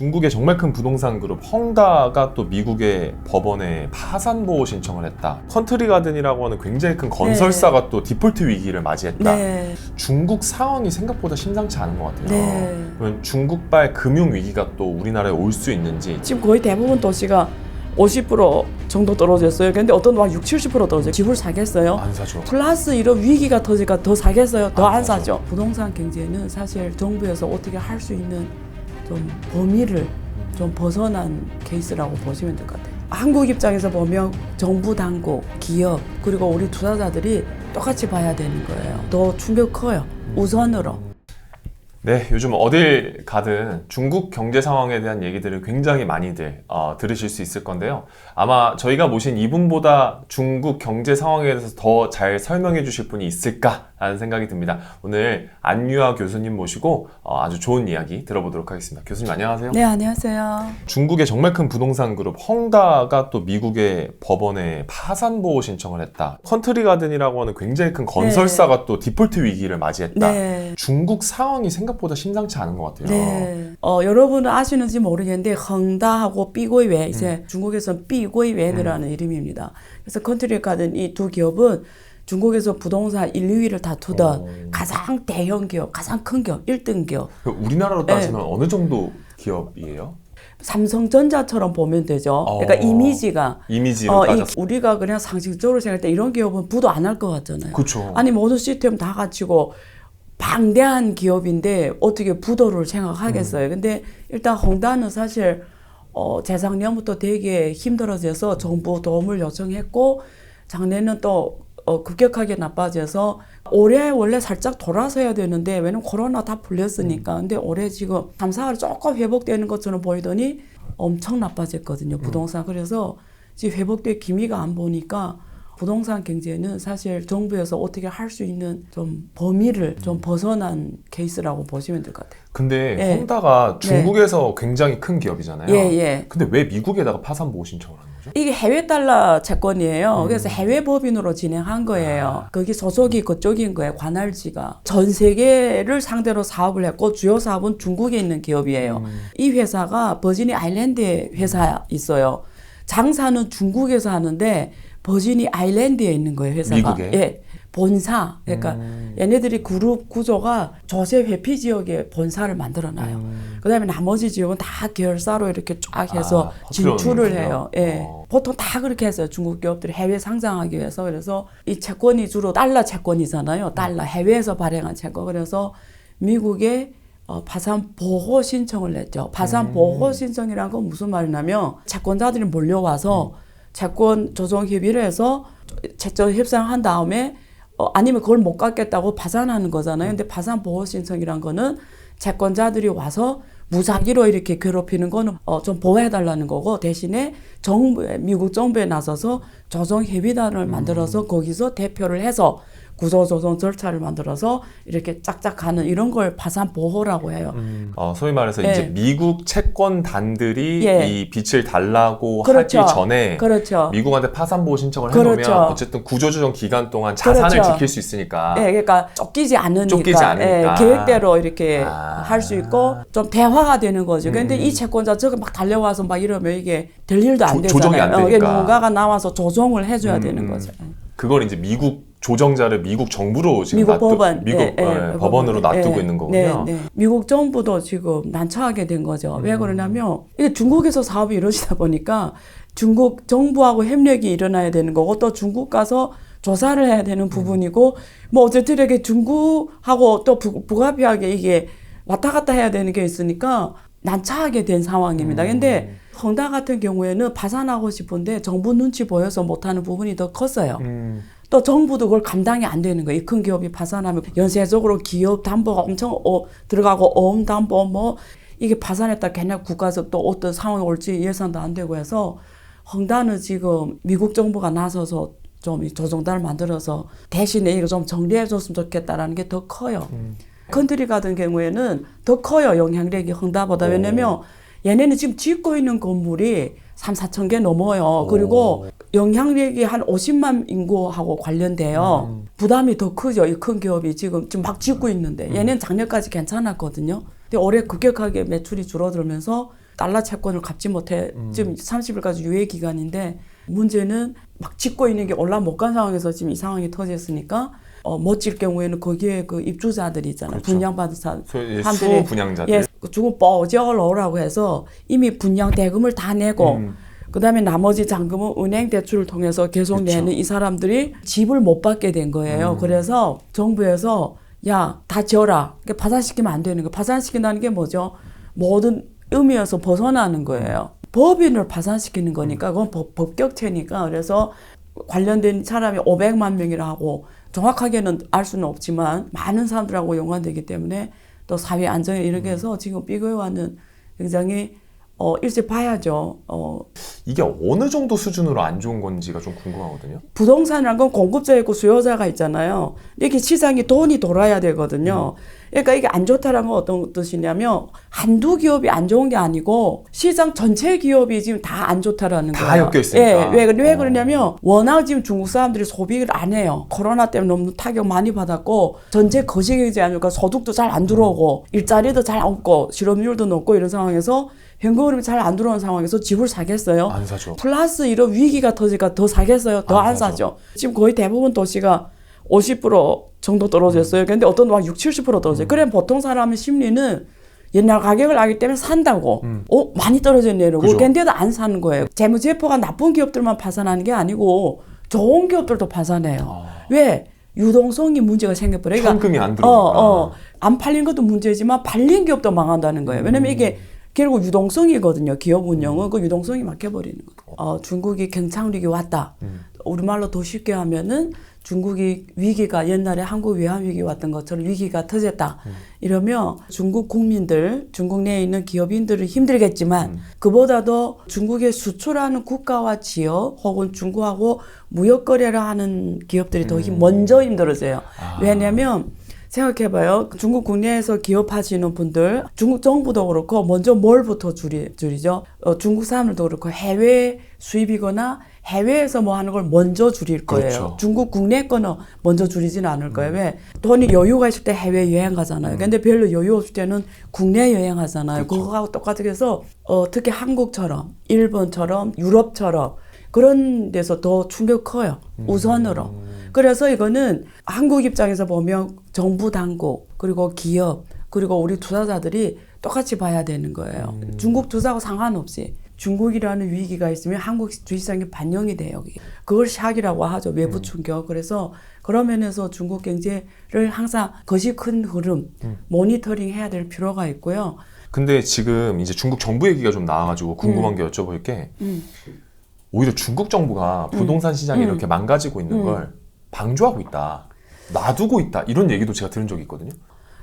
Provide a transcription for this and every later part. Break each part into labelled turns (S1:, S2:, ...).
S1: 중국의 정말 큰 부동산 그룹 헝다가 또 미국의 법원에 파산 보호 신청을 했다. 컨트리 가든이라고 하는 굉장히 큰 건설사가 또 디폴트 위기를 맞이했다.
S2: 네.
S1: 중국 상황이 생각보다 심상치 않은 것 같아요.
S2: 네.
S1: 그러면 중국발 금융 위기가 또 우리나라에 올 수 있는지
S2: 지금 거의 대부분 도시가 50% 정도 떨어졌어요. 근데 어떤 막 6, 70% 떨어져요. 집을 사겠어요?
S1: 안 사죠.
S2: 플러스 이런 위기가 터지니까 더 사겠어요?
S1: 더안
S2: 안
S1: 사죠.
S2: 사죠. 부동산 경제는 사실 정부에서 어떻게 할 수 있는 좀 범위를 좀 벗어난 케이스라고 보시면 될 것 같아요. 한국 입장에서 보면 정부 당국, 기업 그리고 우리 투자자들이 똑같이 봐야 되는 거예요. 더 충격 커요. 우선으로.
S1: 네, 요즘 어딜 가든 중국 경제 상황에 대한 얘기들을 굉장히 많이들 어, 들으실 수 있을 건데요. 아마 저희가 모신 이분보다 중국 경제 상황에 대해서 더 잘 설명해 주실 분이 있을까 라는 생각이 듭니다. 오늘 안유아 교수님 모시고 어, 아주 좋은 이야기 들어보도록 하겠습니다. 교수님 안녕하세요.
S2: 네, 안녕하세요.
S1: 중국의 정말 큰 부동산 그룹 헝다가 또 미국의 법원에 파산 보호 신청을 했다. 컨트리 가든이라고 하는 굉장히 큰 건설사가 또 디폴트 위기를 맞이했다.
S2: 네.
S1: 중국 상황이 생각보다 심상치 않은 것 같아요.
S2: 네. 어, 여러분은 아시는지 모르겠는데 헝다하고 삐고이웨 이제 중국에서는 삐고이웨이라는 이름입니다. 그래서 컨트리 가든 이 두 기업은 중국에서 부동산 1, 2위를 다투던
S1: 오.
S2: 가장 대형 기업, 가장 큰 기업, 1등 기업.
S1: 그 우리나라로
S2: 네.
S1: 따지면 어느 정도 기업이에요?
S2: 삼성전자처럼 보면 되죠.
S1: 어.
S2: 그러니까 이미지가
S1: 이미지로
S2: 어, 이, 우리가 그냥 상식적으로 생각할 때 이런 기업은 부도 안 할 것 같잖아요.
S1: 그쵸.
S2: 아니 모든 시스템 다 갖추고 방대한 기업인데 어떻게 부도를 생각하겠어요.
S1: 음.
S2: 근데 일단 헝다는 사실 어, 재작년부터 되게 힘들어져서 정부 도움을 요청했고 작년에는 또 어, 급격하게 나빠져서 올해 원래 살짝 돌아서야 되는데 왜냐면 코로나 다 풀렸으니까. 근데 올해 지금 3, 4월 조금 회복되는 것처럼 보이더니 엄청 나빠졌거든요 부동산. 그래서 지금 회복될 기미가 안 보니까 부동산 경제는 사실 정부에서 어떻게 할 수 있는 좀 범위를 좀 벗어난 케이스라고 보시면 될 것 같아요.
S1: 근데
S2: 예.
S1: 헝다가 중국에서 굉장히 큰 기업이잖아요.
S2: 예, 예.
S1: 근데 왜 미국에다가 파산 보호 신청을 하는 거죠?
S2: 이게 해외 달러 채권이에요. 그래서 해외 법인으로 진행한 거예요. 거기 소속이 그쪽인 거예요. 관할지가 전 세계를 상대로 사업을 했고 주요 사업은 중국에 있는 기업이에요. 이 회사가 버지니 아일랜드에 회사 있어요. 장사는 중국에서 하는데 버지니 아일랜드에 있는 거예요. 회사가.
S1: 미국에?
S2: 예. 본사. 그러니까 얘네들이 그룹 구조가 조세 회피 지역에 본사를 만들어 놔요. 그다음에 나머지 지역은 다 계열사로 이렇게 쫙 해서
S1: 아,
S2: 진출을 해요. 예.
S1: 어.
S2: 보통 다 그렇게 했어요. 중국 기업들이 해외 상장하기 위해서. 그래서 이 채권이 주로 달러 채권이잖아요. 달러 해외에서 발행한 채권. 그래서 미국에 어, 파산 보호 신청을 냈죠. 파산
S1: 음.
S2: 보호 신청이란 건 무슨 말이냐면 채권자들이 몰려와서 채권 조정 협의를 해서 채권 협상한 다음에 어, 아니면 그걸 못 갚겠다고 파산하는 거잖아요. 근데 파산 보호 신청이란 거는 채권자들이 와서 무작위로 이렇게 괴롭히는 거는 어, 좀 보호해달라는 거고 대신에 정부에 미국 정부에 나서서 조정 협의단을 만들어서 거기서 대표를 해서 구조조정 절차를 만들어서 이렇게 짝짝 가는 이런 걸 파산 보호라고 해요.
S1: 어, 소위 말해서
S2: 예.
S1: 이제 미국 채권단들이
S2: 예.
S1: 이 빚을 달라고
S2: 그렇죠.
S1: 하기 전에
S2: 그렇죠.
S1: 미국한테 파산 보호 신청을
S2: 그렇죠.
S1: 해놓으면 어쨌든 구조조정 기간 동안 자산을
S2: 그렇죠.
S1: 지킬 수 있으니까
S2: 예, 그러니까 쫓기지 않으니까,
S1: 쫓기지 않으니까.
S2: 예, 계획대로 이렇게
S1: 아.
S2: 할수 있고 좀 대화가 되는 거죠. 근데
S1: 음.
S2: 이 채권자 저거 막 달려와서 막 이러면 이게 될 일도 안
S1: 조-
S2: 되잖아요.
S1: 조정이 안
S2: 어,
S1: 되니까.
S2: 누군가가 나와서 조정을 해줘야
S1: 음,
S2: 되는
S1: 음.
S2: 거죠.
S1: 그걸 이제 미국 조정자를 미국 정부로 지금
S2: 미국
S1: 놔두-
S2: 법원,
S1: 미국
S2: 예, 예,
S1: 어, 법원으로 놔두고
S2: 예,
S1: 있는 거군요.
S2: 네, 네. 미국 정부도 지금 난처하게 된 거죠.
S1: 음.
S2: 왜 그러냐면 이게 중국에서 사업이 이루어지다 보니까 중국 정부하고 협력이 일어나야 되는 거고 또 중국 가서 조사를 해야 되는
S1: 음.
S2: 부분이고 뭐 어쨌든 이렇게 중국하고 또 부- 부가피하게 이게 왔다 갔다 해야 되는 게 있으니까 난처하게 된 상황입니다. 근데
S1: 음.
S2: 헝다 같은 경우에는 파산하고 싶은데 정부 눈치 보여서 못하는 부분이 더 컸어요.
S1: 음.
S2: 또 정부도 그걸 감당이 안 되는 거예요. 이큰 기업이 파산하면 연쇄적으로 기업 담보가 엄청 어, 들어가고 어음 담보 뭐 이게 파산했다 걔네 국가에서 또 어떤 상황이 올지 예상도 안 되고 해서 헝다는 지금 미국 정부가 나서서 좀이 조정단을 만들어서 대신에 이거 좀 정리해 줬으면 좋겠다라는 게 더 커요. 컨트리 같은 경우에는 더 커요. 영향력이 헝다보다. 왜냐면 얘네는 지금 짓고 있는 건물이 3, 4천 개 넘어요. 그리고 영향력이 한 50만 인구하고 관련돼요. 부담이 더 크죠. 이 큰 기업이 지금 지금 막 짓고 있는데 얘는 작년까지 괜찮았거든요. 근데 올해 급격하게 매출이 줄어들면서 달러 채권을 갚지 못해
S1: 음.
S2: 지금 30일까지 유예 기간인데 문제는 막 짓고 있는 게 올라 못 간 상황에서 지금 이 상황이 터졌으니까 어, 못질 경우에는 거기에 그 입주자들이 있잖아요.
S1: 그렇죠.
S2: 분양받은 사
S1: 소- 예,
S2: 사람들이
S1: 수 분양자들.
S2: 예, 죽은 뻐적을 넣으라고 해서 이미 분양 대금을 다 내고
S1: 음.
S2: 그다음에 나머지 잔금은 은행 대출을 통해서 계속
S1: 그쵸.
S2: 내는 이 사람들이 집을 못 받게 된 거예요.
S1: 음.
S2: 그래서 정부에서 야 다 지어라. 그러니까 파산시키면 안 되는 거. 파산시킨다는 게 뭐죠? 모든 의미에서 벗어나는 거예요. 법인을 파산시키는 거니까 그건 법, 법격체니까 그래서 관련된 사람이 500만 명이라 하고 정확하게는 알 수는 없지만 많은 사람들하고 연관되기 때문에 또 사회 안정에 이르게 해서 지금 비거와는 굉장히 어 일찍 봐야죠. 어
S1: 이게 어느 정도 수준으로 안 좋은 건지가 좀 궁금하거든요.
S2: 부동산이란 건 공급자 있고 수요자가 있잖아요. 이렇게 시장이 돈이 돌아야 되거든요. 그러니까 이게 안 좋다라는 건 어떤 뜻이냐면 한두 기업이 안 좋은 게 아니고 시장 전체 기업이 지금 다 안 좋다라는
S1: 다
S2: 거예요.
S1: 엮여 있으니까.
S2: 예, 왜, 왜
S1: 어.
S2: 그러냐면 워낙 지금 중국 사람들이 소비를 안 해요. 코로나 때문에 너무 타격 많이 받았고 전체 거시경제 아니까 소득도 잘 안 들어오고 일자리도 잘 없고 실업률도 높고 이런 상황에서 현금 흐름이 잘 안 들어오는 상황에서 집을 사겠어요?
S1: 안 사죠.
S2: 플러스 이런 위기가 터지니까 더 사겠어요? 더안안
S1: 사죠.
S2: 지금 거의 대부분 도시가 50% 정도 떨어졌어요. 근데 어떤 막 6, 70% 떨어져요. 그래 보통 사람의 심리는 옛날 가격을 알기 때문에 산다고. 어, 많이 떨어졌네. 이러고. 근데도 안 사는 거예요. 재무제표가 나쁜 기업들만 파산하는 게 아니고 좋은 기업들도 파산해요. 왜? 유동성이 문제가 생겨버려요. 그러니까
S1: 현금이 안 들어오니까.
S2: 어, 어. 안 팔린 것도 문제지만 팔린 기업도 망한다는 거예요. 왜냐면 이게 결국 유동성이거든요. 기업 운영은 그 유동성이 막혀버리는 거예요. 어, 중국이 경착륙이 왔다. 우리말로 더 쉽게 하면은 중국이 위기가 옛날에 한국 외환 위기 왔던 것처럼 위기가 터졌다. 이러면 중국 국민들, 중국 내에 있는 기업인들은 힘들겠지만 그보다도 중국의 수출하는 국가와 지역 혹은 중국하고 무역 거래를 하는 기업들이 더 힘, 먼저 힘들어져요. 왜냐면 생각해봐요. 중국 국내에서 기업하시는 분들, 중국 정부도 그렇고 먼저 뭘부터 줄이, 줄이죠? 어, 중국 사람들도 그렇고 해외 수입이거나 해외에서 뭐 하는 걸 먼저 줄일 거예요.
S1: 그렇죠.
S2: 중국 국내 거는 먼저 줄이지는 않을 거예요. 왜? 돈이 여유가 있을 때 해외 여행 가잖아요. 근데 별로 여유 없을 때는 국내 여행 하잖아요.
S1: 그렇죠.
S2: 그거하고 똑같게 해서 어, 특히 한국처럼 일본처럼 유럽처럼 그런 데서 더 충격 커요. 우선으로. 그래서 이거는 한국 입장에서 보면 정부 당국 그리고 기업 그리고 우리 투자자들이 똑같이 봐야 되는 거예요. 중국 투자하고 상관없이 중국이라는 위기가 있으면 한국 주식시장에 반영이 돼요. 그걸 샥이라고 하죠. 외부 충격. 그래서 그런 면에서 중국 경제를 항상 것이 큰 흐름 모니터링 해야 될 필요가 있고요.
S1: 근데 지금 이제 중국 정부 얘기가 좀 나와가지고
S2: 음.
S1: 궁금한 게 여쭤볼 게 오히려 중국 정부가 부동산 시장이
S2: 음.
S1: 이렇게 망가지고 있는 걸 방조하고 있다, 놔두고 있다 이런 얘기도 제가 들은 적이 있거든요.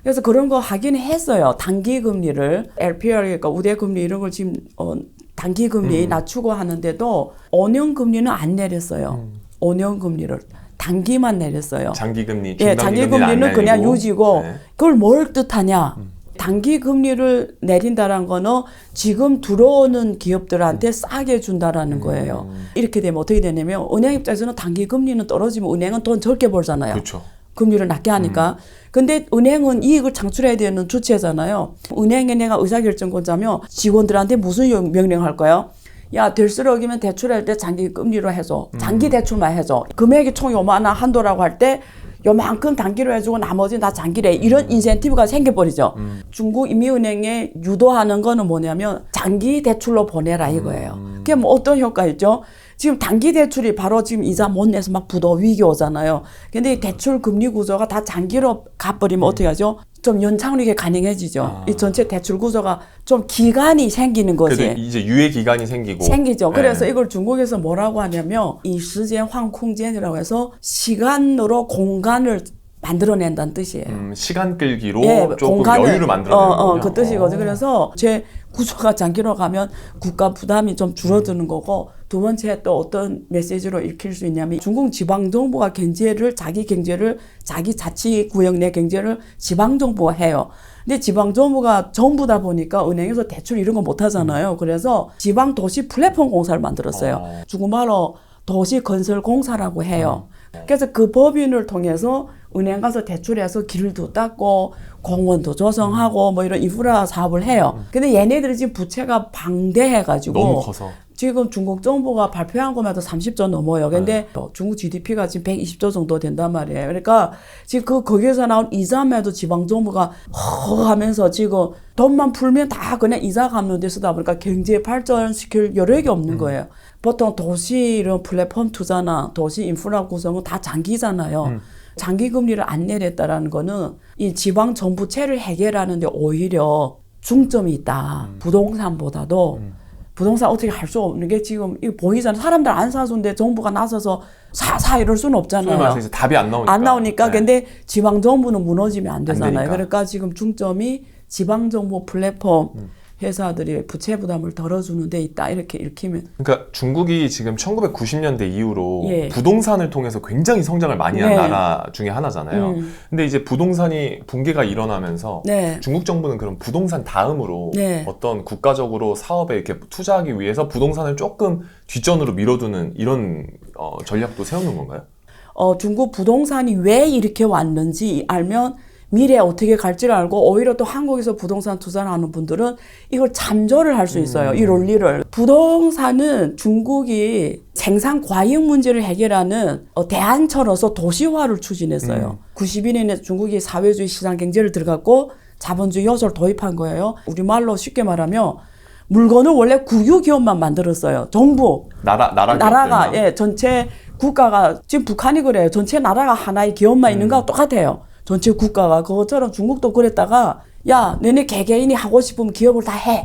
S2: 그래서 그런 거 하긴 했어요. 단기 금리를 LPR 그러니까 우대 금리 이런 걸 지금 어, 단기 금리
S1: 음.
S2: 낮추고 하는데도 5년 금리는 안 내렸어요.
S1: 음.
S2: 5년 금리를 단기만 내렸어요.
S1: 장기 금리,
S2: 예, 장기
S1: 금리는
S2: 그냥. 유지고
S1: 네.
S2: 그걸 뭘 뜻하냐? 단기 금리를 내린다는 거는 지금 들어오는 기업들한테 싸게 준다라는 거예요. 이렇게 되면 어떻게 되냐면 은행 입장에서는 단기 금리는 떨어지면 은행은 돈 적게 벌잖아요.
S1: 그렇죠.
S2: 금리를 낮게 하니까. 근데 은행은 이익을 창출해야 되는 주체잖아요. 은행에 내가 의사결정권자면 직원들한테 무슨 영- 명령할 까요? 야, 될수록이면 대출할 때 장기 금리로 해줘. 장기 대출만 해줘. 금액이 총 요만한 한도라고 할 때 요만큼 단기로 해주고 나머지는 다 장기래. 이런 인센티브가 생겨버리죠. 중국 인민은행에 유도하는 거는 뭐냐면 장기 대출로 보내라 이거예요. 그게 뭐 어떤 효과 있죠? 지금 단기 대출이 바로 지금 이자 못 내서 막 부도 위기 오잖아요. 근데 이 대출 금리 구조가 다 장기로 가버리면 어떻게 하죠? 좀 연착륙이 가능해지죠.
S1: 아.
S2: 이 전체 대출 구조가 좀 기간이 생기는 거지.
S1: 이제 유예 기간이 생기고
S2: 생기죠. 그래서
S1: 네.
S2: 이걸 중국에서 뭐라고 하냐면 이 시간 황空间이라고 해서 시간으로 공간을 만들어낸다는 뜻이에요.
S1: 음, 시간 끌기로
S2: 예,
S1: 조금
S2: 공간을-
S1: 여유를 만들어내는
S2: 어, 어. 그 뜻이거든요.
S1: 어.
S2: 그래서 제 구조가 장기로 가면 국가 부담이 좀 줄어드는 거고 두 번째 또 어떤 메시지로 읽힐 수 있냐면 중국 지방 정부가 경제를 자기 경제를 자기 자치 구역 내 경제를 지방 정부가 해요. 근데 지방 정부가 정부다 보니까 은행에서 대출 이런 거 못 하잖아요. 그래서 지방 도시 플랫폼 공사를 만들었어요.
S1: 어.
S2: 중국말로 도시 건설 공사라고 해요. 그래서 그 법인을 통해서 은행 가서 대출해서 길도 닦고 공원도 조성하고 뭐 이런 인프라 사업을 해요. 근데 얘네들이 지금 부채가 방대해가지고
S1: 너무 커서.
S2: 지금 중국 정부가 발표한 것만 해도 30조 넘어요. 근데 어, 중국 GDP가 지금 120조 정도 된단 말이에요. 그러니까 지금 그 거기에서 나온 이자매도 지방 정부가 허 하면서 지금 돈만 풀면 다 그냥 이자 갚는 데 쓰다 보니까 경제 발전시킬 여력이 없는 거예요. 보통 도시 이런 플랫폼 투자나 도시 인프라 구성은 다 장기잖아요. 장기 금리를 안 내렸다라는 거는 이 지방 정부채를 해결하는데 오히려 중점이 있다. 부동산보다도 부동산 어떻게 할 수 없는 게 지금 이 보이잖아요. 사람들 안 사주는데 정부가 나서서 사, 사 이럴 수는 없잖아요.
S1: 말해서 답이 안 나오니까.
S2: 안 나오니까.
S1: 네.
S2: 근데 지방 정부는 무너지면 안 되잖아요.
S1: 되니까.
S2: 그러니까 지금 중점이 지방 정부 플랫폼
S1: 음.
S2: 회사들이 부채 부담을 덜어주는 데 있다. 이렇게 읽히면
S1: 그러니까 중국이 지금 1990년대 이후로
S2: 예.
S1: 부동산을 통해서 굉장히 성장을 많이 한
S2: 네.
S1: 나라 중에 하나잖아요.
S2: 음.
S1: 근데 이제 부동산이 붕괴가 일어나면서
S2: 네.
S1: 중국 정부는 그럼 부동산 다음으로
S2: 네.
S1: 어떤 국가적으로 사업에 이렇게 투자하기 위해서 부동산을 조금 뒷전으로 밀어두는 이런 어, 전략도 세우는 건가요?
S2: 어, 중국 부동산이 왜 이렇게 왔는지 알면 미래에 어떻게 갈지를 알고 오히려 또 한국에서 부동산 투자를 하는 분들은 이걸 참조를 할 수 있어요. 이 논리를. 부동산은 중국이 생산 과잉 문제를 해결하는 어, 대안처로서 도시화를 추진했어요. 91년에 중국이 사회주의 시장 경제를 들어갔고 자본주의 요소를 도입한 거예요. 우리말로 쉽게 말하면 물건을 원래 국유 기업만 만들었어요. 정부.
S1: 나라 나라
S2: 나라가. 예 전체 국가가 지금 북한이 그래요. 전체 나라가 하나의 기업만 있는 거하고 똑같아요. 전체 국가가 그것처럼 중국도 그랬다가 야 너네 개개인이 하고 싶으면 기업을 다 해.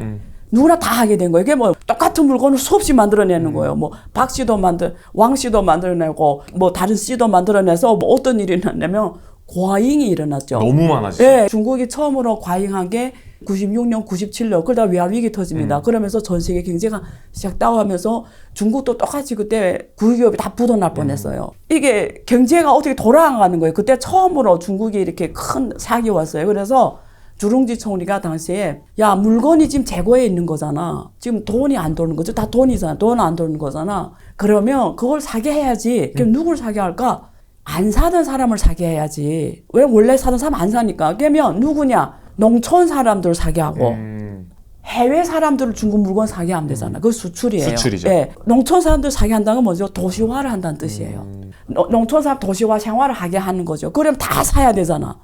S2: 누구나 다 하게 된 거예요. 이게 뭐 똑같은 물건을 수없이 만들어내는 거예요. 뭐 박 씨도 만들, 왕 씨도 만들어내고 뭐 다른 씨도 만들어내서 뭐 어떤 일이 일어나냐면 과잉이 일어났죠.
S1: 너무 많아지죠.
S2: 예, 중국이 처음으로 과잉한 게 96년, 97년 그러다 외환 위기 터집니다.
S1: 음.
S2: 그러면서 전 세계 경제가 시작 다운하면서 중국도 똑같이 그때 국유기업이 다 부도날 뻔했어요. 이게 경제가 어떻게 돌아가는 거예요. 그때 처음으로 중국이 이렇게 큰 사기 왔어요. 그래서 주룽지 총리가 당시에 야 물건이 지금 재고에 있는 거잖아. 지금 돈이 안 도는 거죠. 다 돈이잖아. 돈 안 도는 거잖아. 그러면 그걸 사게 해야지. 그럼 누굴 사게 할까? 안 사던 사람을 사게 해야지. 왜 원래 사던 사람 안 사니까. 그러면 누구냐? 농촌 사람들 사게 하고
S1: 음,
S2: 해외 사람들을 중국 물건 사게 하면 되잖아. 그거 수출이에요.
S1: 수출이죠.
S2: 예. 농촌 사람들 사게 한다는 건 뭐죠? 도시화를 한다는 뜻이에요. 노- 농촌 사람 도시화 생활을 하게 하는 거죠. 그럼 다 사야 되잖아.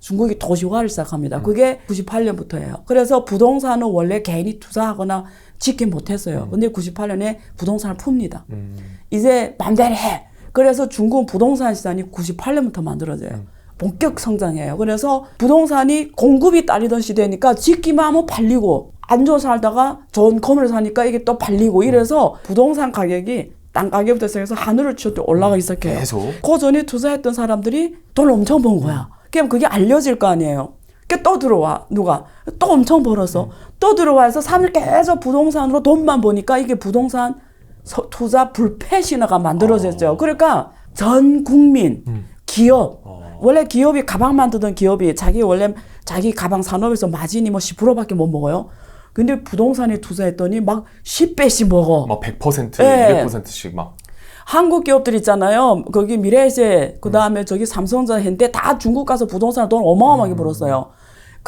S2: 중국이 도시화를 시작합니다. 그게 98년부터예요. 그래서 부동산은 원래 개인이 투자하거나 짓게 못했어요. 근데 98년에 부동산을 풉니다.
S1: 음.
S2: 이제 맘대로 해. 그래서 중국 부동산 시장이 98년부터 만들어져요. 본격 성장해요. 그래서 부동산이 공급이 딸리던 시대니까 짓기만 하면 팔리고 안 좋은 살다가 좋은 건물을 사니까 이게 또 팔리고 이래서 부동산 가격이 땅 가격부터 시작해서 하늘을 치고 올라가기 시작해요.
S1: 계속.
S2: 그 전에 투자했던 사람들이 돈을 엄청 번 거야. 그럼 그게 알려질 거 아니에요. 그또 들어와 누가 또 엄청 벌어서 또 들어와서 사람들 계속 부동산으로 돈만 버니까 이게 부동산 서- 투자 불패 신화가 만들어졌죠. 그러니까 전 국민 기업 원래 기업이 가방 만드던 기업이 자기 원래 자기 가방 산업에서 마진이 뭐 10%밖에 못 먹어요. 근데 부동산에 투자했더니 막 10배씩 먹어.
S1: 막 100%,
S2: 예.
S1: 200%씩 막.
S2: 한국 기업들 있잖아요. 거기 미래에셋, 그 다음에 저기 삼성전자 했는데 다 중국 가서 부동산 돈 어마어마하게 벌었어요.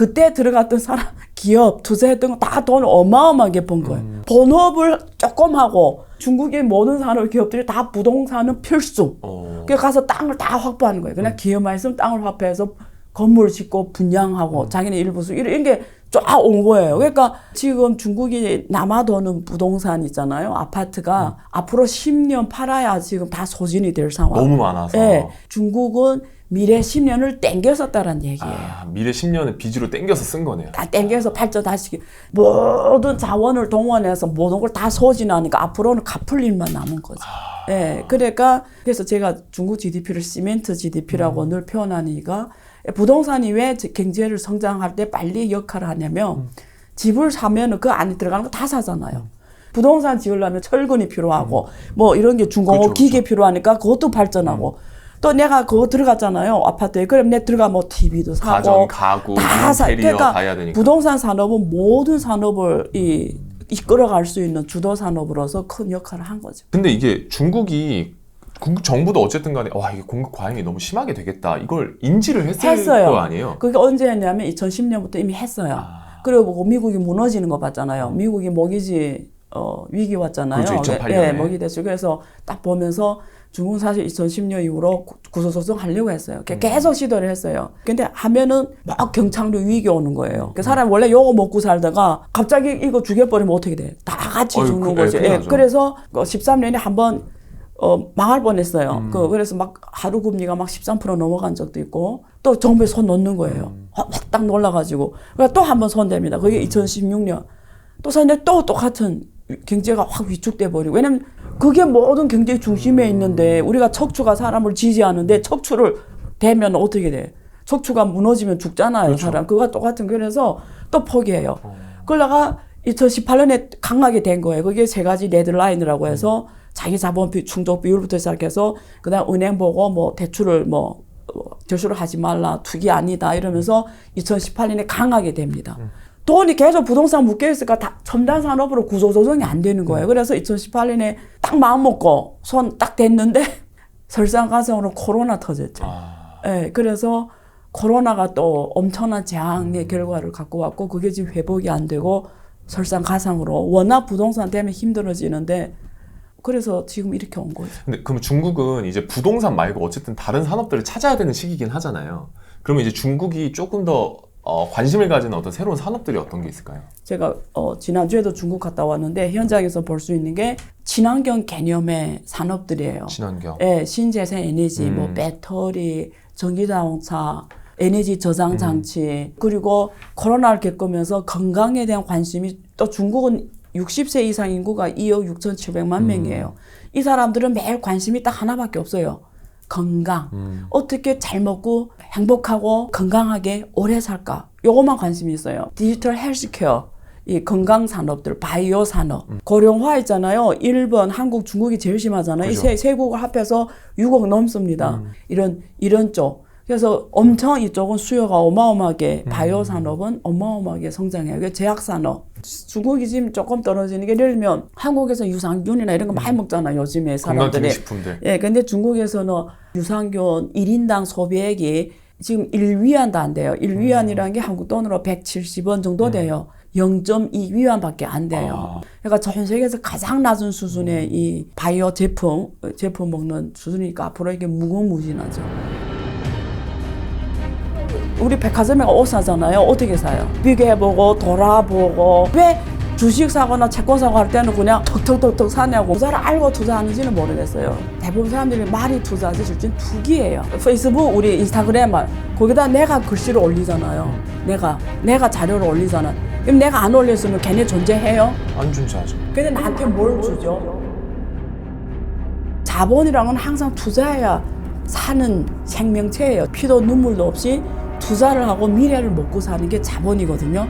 S2: 그때 들어갔던 사람, 기업, 투자했던 거 다 돈 어마어마하게 번 거예요. 본업을 조금 하고 중국의 모든 산업 기업들이 다 부동산은 필수.
S1: 어.
S2: 그래 가서 땅을 다 확보하는 거예요. 그냥 기업만 있으면 땅을 확보해서 건물 짓고 분양하고 자기네 일부 수 이런 게 쫙 온 거예요. 그러니까 지금 중국이 남아도는 부동산 있잖아요. 아파트가 앞으로 10년 팔아야 지금 다 소진이 될 상황.
S1: 너무 많아서.
S2: 예. 중국은 미래 10년을 땡겼었다는 얘기예요.
S1: 아, 미래 10년을 빚으로 땡겨서 쓴 거네요.
S2: 다 땡겨서 발전다시키 모든 자원을 동원해서 모든 걸 다 소진하니까 앞으로는 갚을 일만 남은 거죠. 예. 그러니까 그래서 제가 중국 GDP를 시멘트 GDP라고 늘 표현하는 이가 부동산이 왜 경제를 성장할 때 빨리 역할을 하냐면 집을 사면은 그 안에 들어가는 거 다 사잖아요. 부동산 지으려면 철근이 필요하고 뭐 이런 게 중공업
S1: 그렇죠,
S2: 기계 필요하니까 그것도 발전하고 또 내가 그거 들어갔잖아요 아파트에 그럼 내 들어가 뭐 TV도 사고
S1: 가전, 가구,
S2: 다 사.
S1: 인테리어
S2: 그러니까
S1: 다 해야 되니까.
S2: 부동산 산업은 모든 산업을 이 이끌어갈 수 있는 주도 산업으로서 큰 역할을 한 거죠.
S1: 근데 이게 중국이 국- 정부도 어쨌든 간에 와 이게 공급 과잉이 너무 심하게 되겠다 이걸 인지를 했을
S2: 했어요.
S1: 거 아니에요?
S2: 그게 언제 했냐면 2010년부터 이미 했어요.
S1: 아.
S2: 그리고 미국이 무너지는 거 봤잖아요. 미국이 모기지 어, 위기 왔잖아요.
S1: 그렇죠, 2008
S2: 예,
S1: 년에.
S2: 모기 대출. 그래서 딱 보면서 중국은 사실 2010년 이후로 구- 구조조정 하려고 했어요.
S1: 음.
S2: 그 계속 시도를 했어요. 근데 하면은 막 경착륙 위기 오는 거예요.
S1: 음.
S2: 그 사람 원래 요거 먹고 살다가 갑자기 이거 죽여버리면 어떻게 돼? 다 같이
S1: 어휴,
S2: 죽는
S1: 그- 예,
S2: 거죠. 예,
S1: 나죠.
S2: 그래서 13년에 한번 어, 망할 뻔했어요.
S1: 음.
S2: 그 그래서 막 하루 금리가 막 13% 넘어간 적도 있고 또 정부에 손 놓는 거예요.
S1: 음.
S2: 확 딱 놀라가지고 그러니까 또 한 번 손댑니다. 그게 2016년 또 손대 또 똑같은 경제가 확 위축돼 버리고 왜냐면 그게 모든 경제 중심에 있는데 우리가 척추가 사람을 지지하는데 척추를 대면 어떻게 돼? 척추가 무너지면 죽잖아요,
S1: 그렇죠.
S2: 사람. 그거와 똑같은 그래서 또 포기해요.
S1: 어.
S2: 그러다가 2018년에 강하게 된 거예요. 그게 세 가지 레드라인이라고 해서 자기 자본 비, 충족 비율부터 시작해서 그다음 은행 보고 뭐 대출을 뭐 어, 대출을 하지 말라 투기 아니다 이러면서 2018년에 강하게 됩니다. 돈이 계속 부동산 묶여 있으니까 다 첨단 산업으로 구조 조정이 안 되는 거예요. 그래서 2018년에 딱 마음 먹고 손 딱 댔는데 설상가상으로 코로나 터졌죠.
S1: 아,
S2: 예, 그래서 코로나가 또 엄청난 재앙의 결과를 갖고 왔고 그게 지금 회복이 안 되고 설상가상으로 워낙 부동산 때문에 힘들어지는데 그래서 지금 이렇게 온 거죠.
S1: 근데 그럼 중국은 이제 부동산 말고 어쨌든 다른 산업들을 찾아야 되는 시기긴 하잖아요. 그러면 이제 중국이 조금 더 어, 관심을 가지는 어떤 새로운 산업들이 어떤 게 있을까요?
S2: 제가 어, 지난주에도 중국 갔다 왔는데 현장에서 볼 수 있는 게 친환경 개념의 산업들이에요.
S1: 친환경.
S2: 예, 신재생 에너지, 뭐
S1: 음.
S2: 배터리, 전기자동차, 에너지 저장 장치, 그리고 코로나를 겪으면서 건강에 대한 관심이 또 중국은 60세 이상 인구가 2억 6,700만 명이에요. 이 사람들은 매일 관심이 딱 하나밖에 없어요. 건강.
S1: 음.
S2: 어떻게 잘 먹고 행복하고 건강하게 오래 살까? 요것만 관심이 있어요. 디지털 헬스케어. 이 건강 산업들, 바이오 산업, 고령화 있잖아요. 일본, 한국, 중국이 제일 심하잖아요.
S1: 그죠.
S2: 이 세, 세 국을 합해서 6억 넘습니다. 이런 이런 쪽. 그래서 엄청 이쪽은 수요가 어마어마하게 바이오 산업은 어마어마하게 성장해요. 그 제약 산업. 중국이 지금 조금 떨어지는 게 예를 들면 한국에서 유산균이나 이런 거 많이 먹잖아요. 요즘에 사람들이.
S1: 건강기능식품들.
S2: 예, 근데 중국에서는 유산균 1인당 소비액이 지금 1위안도 안 돼요. 1위안이라는 게 한국 돈으로 170원 정도 돼요. 0.2위안밖에 안 돼요.
S1: 아.
S2: 그러니까 전 세계에서 가장 낮은 수준의 이 바이오 제품, 제품 먹는 수준이니까 앞으로 이게 무궁무진하죠. 우리 백화점에 옷 사잖아요. 어떻게 사요? 비교해보고 돌아보고 왜 주식 사거나 채권 사고 할 때는 그냥 턱턱턱턱 사냐고 투자를 알고 투자하는지는 모르겠어요. 대부분 사람들이 말이 투자지 실제 투기예요. 페이스북, 우리 인스타그램 말 거기다 내가 글씨를 올리잖아요. 내가 내가 자료를 올리잖아. 그럼 내가 안 올렸으면 걔네 존재해요?
S1: 안 존재하죠.
S2: 근데 나한테 뭘 주죠? 자본이란 건 항상 투자해야 사는 생명체예요. 피도 눈물도 없이 투자를 하고 미래를 먹고 사는 게 자본이거든요.